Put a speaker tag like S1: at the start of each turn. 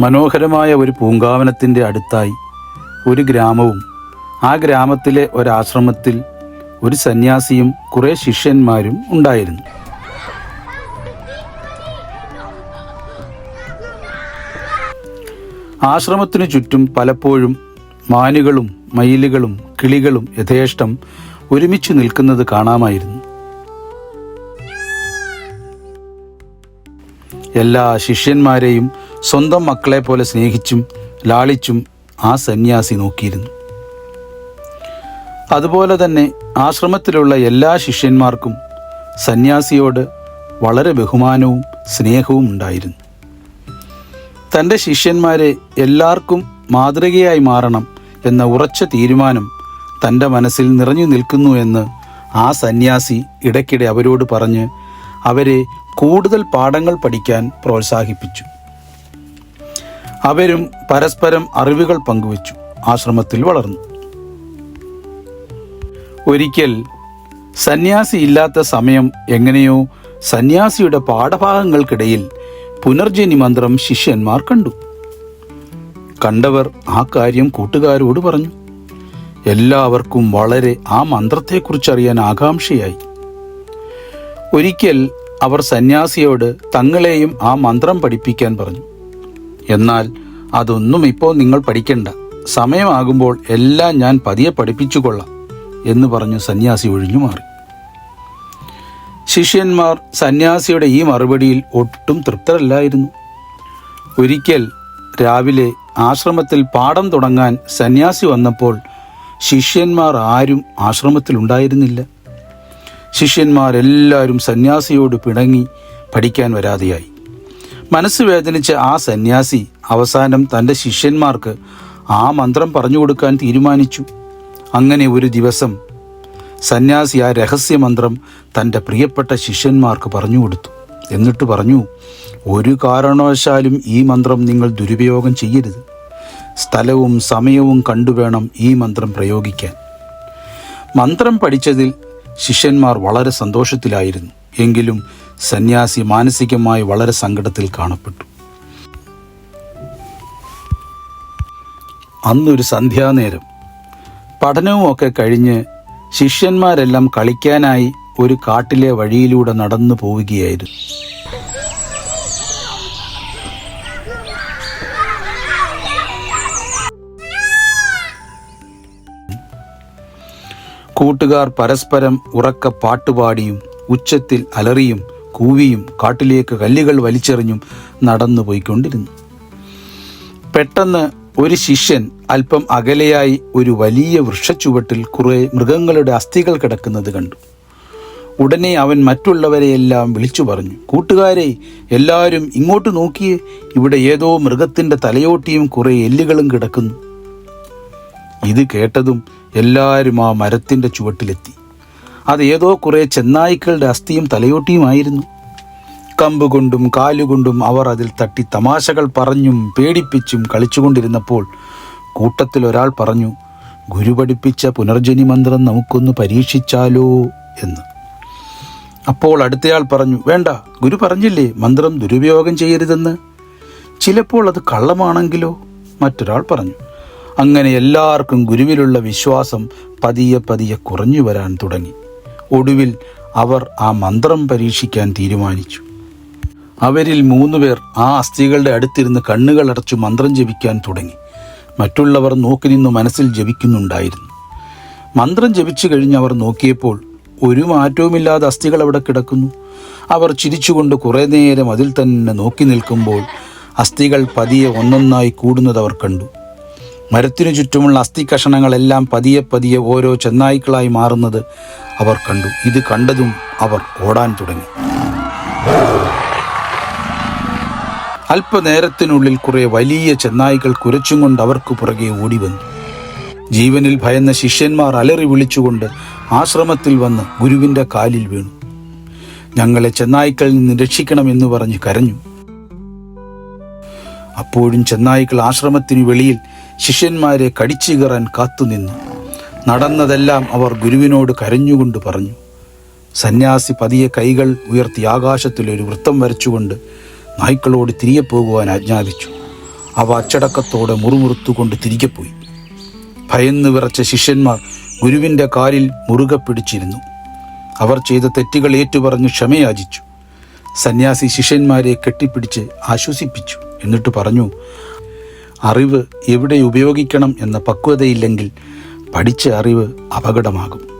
S1: മനോഹരമായ ഒരു പൂങ്കാവനത്തിന്റെ അടുത്തായി ഒരു ഗ്രാമവും ആ ഗ്രാമത്തിലെ ഒരാശ്രമത്തിൽ ഒരു സന്യാസിയും കുറേ ശിഷ്യന്മാരും ഉണ്ടായിരുന്നു. ആശ്രമത്തിനു ചുറ്റും പലപ്പോഴും മാനുകളും മയിലുകളും കിളികളും യഥേഷ്ടം ഒരുമിച്ച് നിൽക്കുന്നത് കാണാമായിരുന്നു. എല്ലാ ശിഷ്യന്മാരെയും സ്വന്തം മക്കളെ പോലെ സ്നേഹിച്ചും ലാളിച്ചും ആ സന്യാസി നോക്കിയിരുന്നു. അതുപോലെ തന്നെ ആശ്രമത്തിലുള്ള എല്ലാ ശിഷ്യന്മാർക്കും സന്യാസിയോട് വളരെ ബഹുമാനവും സ്നേഹവും ഉണ്ടായിരുന്നു. തന്റെ ശിഷ്യന്മാരെ എല്ലാവർക്കും മാതൃകയായി മാറണം എന്ന ഉറച്ച തീരുമാനം തന്റെ മനസ്സിൽ നിറഞ്ഞു നിൽക്കുന്നു എന്ന് ആ സന്യാസി ഇടയ്ക്കിടെ അവരോട് പറഞ്ഞ് അവരെ കൂടുതൽ പാഠങ്ങൾ പഠിക്കാൻ പ്രോത്സാഹിപ്പിച്ചു. അവരും പരസ്പരം അറിവുകൾ പങ്കുവച്ചു ആശ്രമത്തിൽ വളർന്നു. ഒരിക്കൽ സന്യാസി ഇല്ലാത്ത സമയം എങ്ങനെയോ സന്യാസിയുടെ പാഠഭാഗങ്ങൾക്കിടയിൽ പുനർജനി മന്ത്രം ശിഷ്യന്മാർ കണ്ടു. കണ്ടവർ ആ കാര്യം കൂട്ടുകാരോട് പറഞ്ഞു. എല്ലാവർക്കും വളരെ ആ മന്ത്രത്തെക്കുറിച്ചറിയാൻ ആകാംക്ഷയായി. ഒരിക്കൽ അവർ സന്യാസിയോട് തങ്ങളെയും ആ മന്ത്രം പഠിപ്പിക്കാൻ പറഞ്ഞു. എന്നാൽ അതൊന്നും ഇപ്പോൾ നിങ്ങൾ പഠിക്കണ്ട. സമയമാകുമ്പോൾ എല്ലാം ഞാൻ പതിയെ പഠിപ്പിച്ചുകൊള്ളാം എന്ന് പറഞ്ഞു സന്യാസി ഒഴിഞ്ഞു മാറി. ശിഷ്യന്മാർ സന്യാസിയുടെ ഈ മറുപടിയിൽ ഒട്ടും തൃപ്തരല്ലായിരുന്നു. ഒരിക്കൽ രാവിലെ ആശ്രമത്തിൽ പാഠം തുടങ്ങാൻ സന്യാസി വന്നപ്പോൾ ശിഷ്യന്മാർ ആരും ആശ്രമത്തിൽ ഉണ്ടായിരുന്നില്ല ശിഷ്യന്മാരെല്ലാവരും സന്യാസിയോട് പിണങ്ങി പഠിക്കാൻ വരാതെയായി. മനസ്സ് വേദനിച്ച ആ സന്യാസി അവസാനം തന്റെ ശിഷ്യന്മാർക്ക് ആ മന്ത്രം പറഞ്ഞു കൊടുക്കാൻ തീരുമാനിച്ചു. അങ്ങനെ ഒരു ദിവസം സന്യാസി ആ രഹസ്യമന്ത്രം തന്റെ പ്രിയപ്പെട്ട ശിഷ്യന്മാർക്ക് പറഞ്ഞു കൊടുത്തു. എന്നിട്ട് പറഞ്ഞു ഒരു കാരണവശാലും ഈ മന്ത്രം നിങ്ങൾ ദുരുപയോഗം ചെയ്യരുത്. സ്ഥലവും സമയവും കണ്ടുവേണം ഈ മന്ത്രം പ്രയോഗിക്കാൻ. മന്ത്രം പഠിച്ചതിൽ ശിഷ്യന്മാർ വളരെ സന്തോഷത്തിലായിരുന്നു. എങ്കിലും സന്യാസി മാനസികമായി വളരെ സങ്കടത്തിൽ കാണപ്പെട്ടു. അന്നൊരു സന്ധ്യാനേരം പഠനവുമൊക്കെ കഴിഞ്ഞ് ശിഷ്യന്മാരെല്ലാം കളിക്കാനായി ഒരു കാട്ടിലെ വഴിയിലൂടെ നടന്നു പോവുകയായിരുന്നു. കൂട്ടുകാർ പരസ്പരം ഉറക്ക പാട്ടുപാടിയും ഉച്ചത്തിൽ അലറിയും കൂവിയും കാട്ടിലേക്ക് കല്ലുകൾ വലിച്ചെറിഞ്ഞും നടന്നു പോയിക്കൊണ്ടിരുന്നു. പെട്ടെന്ന് ഒരു ശിഷ്യൻ അല്പം അകലെയായി ഒരു വലിയ വൃക്ഷച്ചുവട്ടിൽ കുറെ മൃഗങ്ങളുടെ അസ്ഥികൾ കിടക്കുന്നത് കണ്ടു. ഉടനെ അവൻ മറ്റുള്ളവരെയെല്ലാം വിളിച്ചു പറഞ്ഞു കൂട്ടുകാരെ എല്ലാവരും ഇങ്ങോട്ട് നോക്കിയേ ഇവിടെ ഏതോ മൃഗത്തിന്റെ തലയോട്ടിയും കുറെ എല്ലുകളും കിടക്കുന്നു. ഇത് കേട്ടതും എല്ലാവരും ആ മരത്തിന്റെ ചുവട്ടിലെത്തി. അത് ഏതോ കുറെ ചെന്നായ്ക്കളുടെ അസ്ഥിയും തലയോട്ടിയുമായിരുന്നു. കമ്പുകൊണ്ടും കാലുകൊണ്ടും അവർ അതിൽ തട്ടി തമാശകൾ പറഞ്ഞും പേടിപ്പിച്ചും കളിച്ചുകൊണ്ടിരുന്നപ്പോൾ കൂട്ടത്തിൽ ഒരാൾ പറഞ്ഞു ഗുരു പഠിപ്പിച്ച പുനർജനി മന്ത്രം നമുക്കൊന്ന് പരീക്ഷിച്ചാലോ എന്ന്. അപ്പോൾ അടുത്തയാൾ പറഞ്ഞു വേണ്ട ഗുരു പറഞ്ഞില്ലേ മന്ത്രം ദുരുപയോഗം ചെയ്യരുതെന്ന്? ചിലപ്പോൾ അത് കള്ളമാണെങ്കിലോ മറ്റൊരാൾ പറഞ്ഞു അങ്ങനെ എല്ലാവർക്കും ഗുരുവിലുള്ള വിശ്വാസം പതിയെ പതിയെ കുറഞ്ഞു വരാൻ തുടങ്ങി. ഒടുവിൽ അവർ ആ മന്ത്രം പരീക്ഷിക്കാൻ തീരുമാനിച്ചു. അവരിൽ മൂന്നുപേർ ആ അസ്ഥികളുടെ അടുത്തിരുന്ന് കണ്ണുകൾ അടച്ചു മന്ത്രം ജപിക്കാൻ തുടങ്ങി. മറ്റുള്ളവർ നോക്കി നിന്ന് മനസ്സിൽ ജപിക്കുന്നുണ്ടായിരുന്നു. മന്ത്രം ജപിച്ചു കഴിഞ്ഞ് അവർ നോക്കിയപ്പോൾ ഒരു മാറ്റവുമില്ലാതെ അസ്ഥികൾ അവിടെ കിടക്കുന്നു. അവർ ചിരിച്ചുകൊണ്ട് കുറേ നേരം അതിൽ തന്നെ നോക്കി നിൽക്കുമ്പോൾ അസ്ഥികൾ പതിയെ ഒന്നൊന്നായി കൂടുന്നത് അവർ കണ്ടു. മരത്തിനു ചുറ്റുമുള്ള അസ്ഥി കഷണങ്ങളെല്ലാം പതിയെ പതിയെ ഓരോ ചെന്നായ്ക്കളായി മാറുന്നത് അവർ കണ്ടു. ഇത് കണ്ടതും അവർ ഓടാൻ തുടങ്ങി. അല്പനേരത്തിനുള്ളിൽ കുറെ വലിയ ചെന്നായികൾ കുരച്ചും കൊണ്ട് അവർക്ക് പുറകെ ഓടി വന്നു ജീവനിൽ ഭയന്ന ശിഷ്യന്മാർ അലറി വിളിച്ചുകൊണ്ട് ആശ്രമത്തിൽ വന്ന് ഗുരുവിന്റെ കാലിൽ വീണു. ഞങ്ങളെ ചെന്നായ്ക്കളിൽ നിന്ന് രക്ഷിക്കണമെന്ന് പറഞ്ഞ് കരഞ്ഞു. അപ്പോഴും ചെന്നായ്ക്കൾ ആശ്രമത്തിനു വെളിയിൽ ശിഷ്യന്മാരെ കടിച്ചു കയറാൻ കാത്തുനിന്നു. നടന്നതെല്ലാം അവർ ഗുരുവിനോട് കരഞ്ഞുകൊണ്ട് പറഞ്ഞു. സന്യാസി പതിയെ കൈകൾ ഉയർത്തി ആകാശത്തിൽ ഒരു വൃത്തം വരച്ചുകൊണ്ട് നായ്ക്കളോട് തിരികെ പോകുവാൻ ആജ്ഞാപിച്ചു. അവ അച്ചടക്കത്തോടെ മുറുമുറുത്തുകൊണ്ട് തിരികെ പോയി. ഭയന്ന് വിറച്ച ശിഷ്യന്മാർ ഗുരുവിന്റെ കാലിൽ മുറുകെ പിടിച്ചിരുന്നു. അവർ ചെയ്ത തെറ്റുകൾ ഏറ്റുപറഞ്ഞ് ക്ഷമയാചിച്ചു. സന്യാസി ശിഷ്യന്മാരെ കെട്ടിപ്പിടിച്ച് ആശ്വസിപ്പിച്ചു. എന്നിട്ട് പറഞ്ഞു അറിവ് എവിടെ ഉപയോഗിക്കണം എന്ന പക്വതയില്ലെങ്കിൽ പഠിച്ച അറിവ് അപകടമാകും.